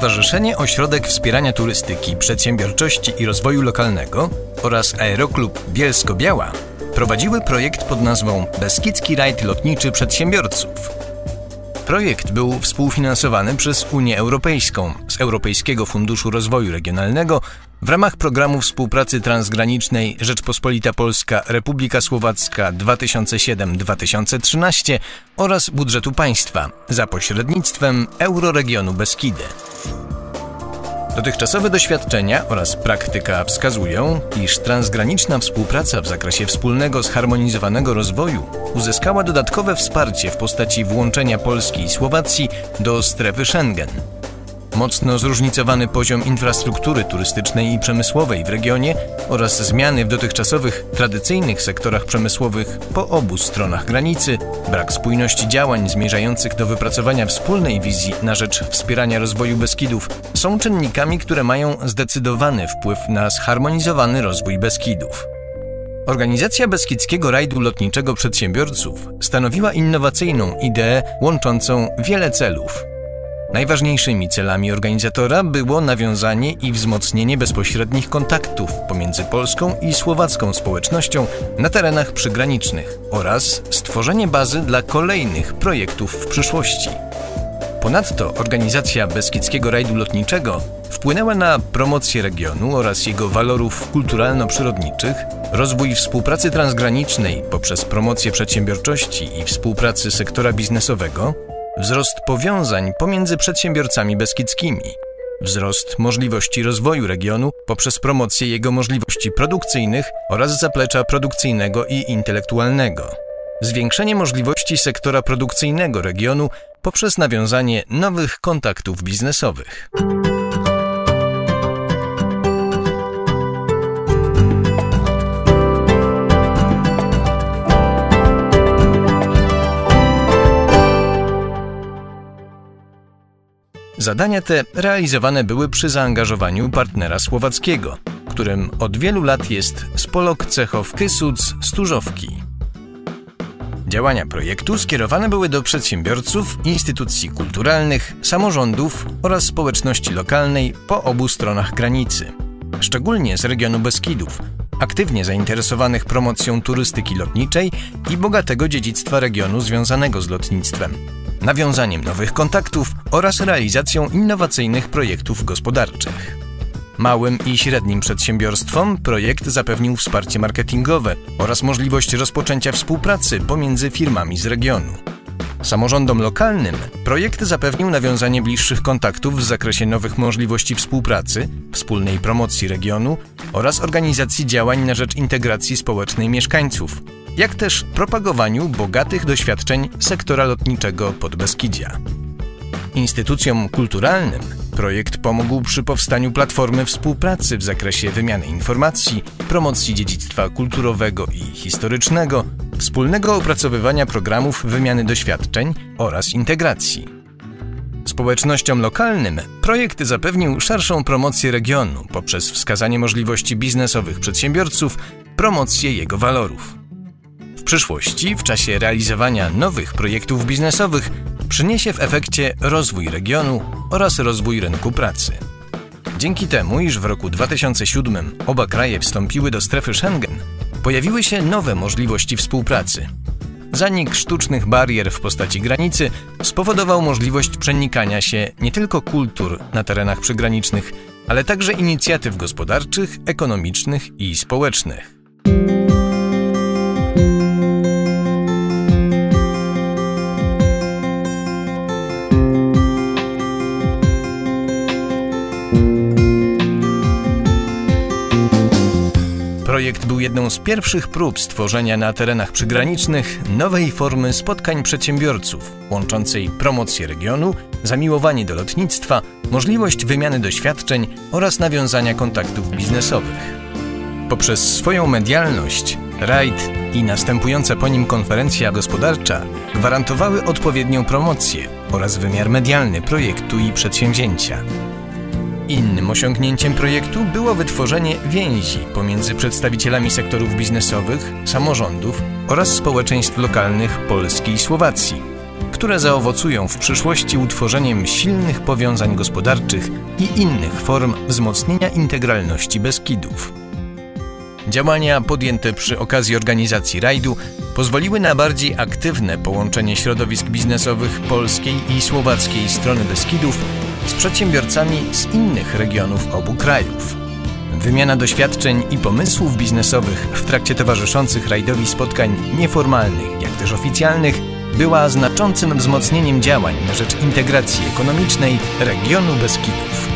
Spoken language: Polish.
Stowarzyszenie Ośrodek Wspierania Turystyki, Przedsiębiorczości i Rozwoju Lokalnego oraz Aeroklub Bielsko-Biała prowadziły projekt pod nazwą Beskidzki Rajd Lotniczy Przedsiębiorców. Projekt był współfinansowany przez Unię Europejską z Europejskiego Funduszu Rozwoju Regionalnego w ramach programu współpracy transgranicznej Rzeczpospolita Polska Republika Słowacka 2007-2013 oraz budżetu państwa za pośrednictwem Euroregionu Beskidy. Dotychczasowe doświadczenia oraz praktyka wskazują, iż transgraniczna współpraca w zakresie wspólnego zharmonizowanego rozwoju uzyskała dodatkowe wsparcie w postaci włączenia Polski i Słowacji do strefy Schengen. Mocno zróżnicowany poziom infrastruktury turystycznej i przemysłowej w regionie oraz zmiany w dotychczasowych, tradycyjnych sektorach przemysłowych po obu stronach granicy, brak spójności działań zmierzających do wypracowania wspólnej wizji na rzecz wspierania rozwoju Beskidów są czynnikami, które mają zdecydowany wpływ na zharmonizowany rozwój Beskidów. Organizacja Beskidzkiego Rajdu Lotniczego Przedsiębiorców stanowiła innowacyjną ideę łączącą wiele celów – Najważniejszymi celami organizatora było nawiązanie i wzmocnienie bezpośrednich kontaktów pomiędzy polską i słowacką społecznością na terenach przygranicznych oraz stworzenie bazy dla kolejnych projektów w przyszłości. Ponadto organizacja Beskidzkiego Rajdu Lotniczego wpłynęła na promocję regionu oraz jego walorów kulturalno-przyrodniczych, rozwój współpracy transgranicznej poprzez promocję przedsiębiorczości i współpracy sektora biznesowego, wzrost powiązań pomiędzy przedsiębiorcami beskidzkimi, wzrost możliwości rozwoju regionu poprzez promocję jego możliwości produkcyjnych oraz zaplecza produkcyjnego i intelektualnego, zwiększenie możliwości sektora produkcyjnego regionu poprzez nawiązanie nowych kontaktów biznesowych. Zadania te realizowane były przy zaangażowaniu partnera słowackiego, którym od wielu lat jest Spolok Cechow Kysuc Stużowki. Działania projektu skierowane były do przedsiębiorców, instytucji kulturalnych, samorządów oraz społeczności lokalnej po obu stronach granicy, szczególnie z regionu Beskidów, aktywnie zainteresowanych promocją turystyki lotniczej i bogatego dziedzictwa regionu związanego z lotnictwem nawiązaniem nowych kontaktów oraz realizacją innowacyjnych projektów gospodarczych. Małym i średnim przedsiębiorstwom projekt zapewnił wsparcie marketingowe oraz możliwość rozpoczęcia współpracy pomiędzy firmami z regionu. Samorządom lokalnym projekt zapewnił nawiązanie bliższych kontaktów w zakresie nowych możliwości współpracy, wspólnej promocji regionu oraz organizacji działań na rzecz integracji społecznej mieszkańców, jak też propagowaniu bogatych doświadczeń sektora lotniczego Podbeskidzia. Instytucjom kulturalnym projekt pomógł przy powstaniu platformy współpracy w zakresie wymiany informacji, promocji dziedzictwa kulturowego i historycznego, wspólnego opracowywania programów wymiany doświadczeń oraz integracji. Społecznościom lokalnym projekt zapewnił szerszą promocję regionu poprzez wskazanie możliwości biznesowych przedsiębiorców, promocję jego walorów przyszłości, w czasie realizowania nowych projektów biznesowych, przyniesie w efekcie rozwój regionu oraz rozwój rynku pracy. Dzięki temu, iż w roku 2007 oba kraje wstąpiły do strefy Schengen, pojawiły się nowe możliwości współpracy. Zanik sztucznych barier w postaci granicy spowodował możliwość przenikania się nie tylko kultur na terenach przygranicznych, ale także inicjatyw gospodarczych, ekonomicznych i społecznych. Projekt był jedną z pierwszych prób stworzenia na terenach przygranicznych nowej formy spotkań przedsiębiorców, łączącej promocję regionu, zamiłowanie do lotnictwa, możliwość wymiany doświadczeń oraz nawiązania kontaktów biznesowych. Poprzez swoją medialność, rajd i następująca po nim konferencja gospodarcza gwarantowały odpowiednią promocję oraz wymiar medialny projektu i przedsięwzięcia. Innym osiągnięciem projektu było wytworzenie więzi pomiędzy przedstawicielami sektorów biznesowych, samorządów oraz społeczeństw lokalnych Polski i Słowacji, które zaowocują w przyszłości utworzeniem silnych powiązań gospodarczych i innych form wzmocnienia integralności Beskidów. Działania podjęte przy okazji organizacji rajdu pozwoliły na bardziej aktywne połączenie środowisk biznesowych polskiej i słowackiej strony Beskidów z przedsiębiorcami z innych regionów obu krajów. Wymiana doświadczeń i pomysłów biznesowych w trakcie towarzyszących rajdowi spotkań nieformalnych, jak też oficjalnych, była znaczącym wzmocnieniem działań na rzecz integracji ekonomicznej regionu Beskidów.